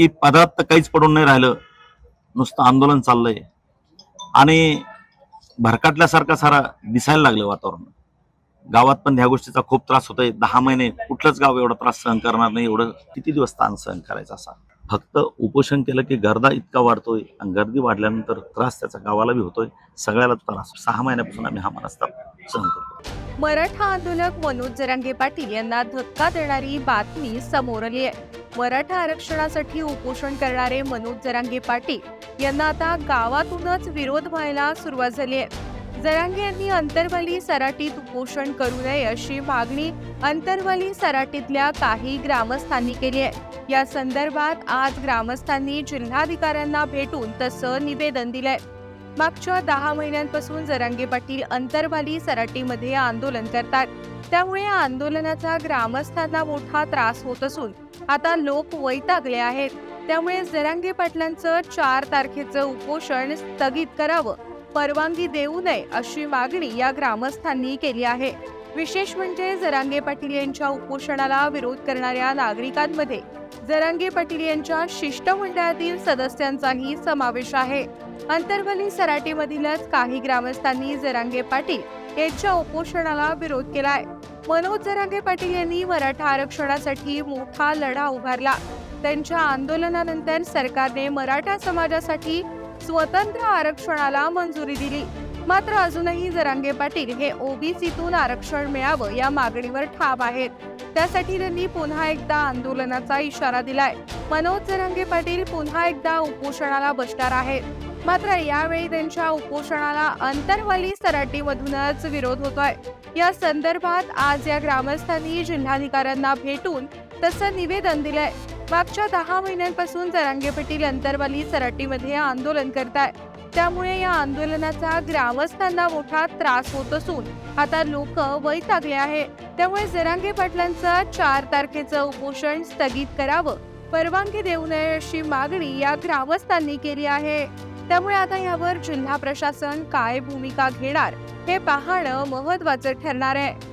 की पदार्थ काहीच पडून नाही राहिलं नुसतं आंदोलन चाललंय. आणि भरकटल्यासारखं सारा दिसायला लागलं वातावरण. गावात पण ह्या गोष्टीचा खूप त्रास होतोय. दहा महिने कुठलंच गाव एवढा त्रास सहन करणार नाही एवढं किती दिवस ताण सहन करायचा असा? फक्त उपोषण केलं की गर्दा इतका वाढतोय आणि गर्दी वाढल्यानंतर त्रास त्याचा गावाला बी होतोय सगळ्याला त्रास सहा महिन्यापासून आम्ही हा मनस्ताप सहन करतो मराठा आंदोलक मनोज जरांगे पाटील यांना धक्का देणारी बातमी समोर आली आहे. मराठा आरक्षणासाठी उपोषण करणारे मनोज जरांगे पाटील यांना आता गावातूनच विरोध व्हायला सुरुवात झाली आहे. जरांगे यांनी अंतरवाली सराटीत उपोषण करू नये अशी मागणी अंतरवाली सराटीतल्या काही ग्रामस्थांनी केली आहे. या संदर्भात आज ग्रामस्थांनी जिल्हाधिकाऱ्यांना भेटून तसं निवेदन दिलंय. मागच्या दहा महिन्यांपासून जरांगे पाटील अंतरवाली सराटीमध्ये आंदोलन करतात. त्यामुळे आंदोलनाचा ग्रामस्थांना मोठा त्रास होत असून आता लोक वैतागले आहेत. त्यामुळे जरांगे पाटलांचं चार तारखेचं उपोषण स्थगित करावं परवानगी देऊ नये अशी मागणी या ग्रामस्थांनी केली आहे. विशेष म्हणजे जरांगे पाटील यांच्या उपोषणाला विरोध करणाऱ्या नागरिकांमध्ये जरांगे पाटील यांच्या शिष्टमंडळातील सदस्यांचाही समावेश आहे. अंतर्वली सराटीमधीलच काही ग्रामस्थांनी जरांगे पाटील यांच्या उपोषणाला विरोध केलाय. मनोज जरांगे पाटील यांनी मराठा आरक्षणासाठी मोठा लढा उभारला. त्यांच्या आंदोलनानंतर सरकारने मराठा समाजासाठी स्वतंत्र आरक्षणाला मंजुरी दिली. मात्र अजूनही जरांगे पाटील हे ओबीसीतून आरक्षण मिळावं या मागणीवर ठाम आहेत. त्यासाठी त्यांनी पुन्हा एकदा आंदोलनाचा इशारा दिलाय. मनोज जरांगे पाटील पुन्हा एकदा उपोषणाला बसणार आहेत. मात्र यावेळी त्यांच्या उपोषणाला अंतरवली सराटीमधूनच विरोध होतोय. या संदर्भात आज या ग्रामस्थांनी जिल्हाधिकाऱ्यांना भेटून तसं निवेदन दिलंय. मागच्या दहा महिन्यांपासून जरांगे पाटील अंतरवाली सराटीमध्ये आंदोलन करताय. त्यामुळे या आंदोलनाचा ग्रामस्थांना मोठा त्रास होत असून आता लोक वैतागले आहे. त्यामुळे जरांगे पाटलांचं चार तारखेचं उपोषण स्थगित करावं परवानगी देऊ नये अशी मागणी या ग्रामस्थांनी केली आहे. त्यामुळे आता यावर जिल्हा प्रशासन काय भूमिका घेणार हे पाहणं महत्वाचं ठरणार आहे.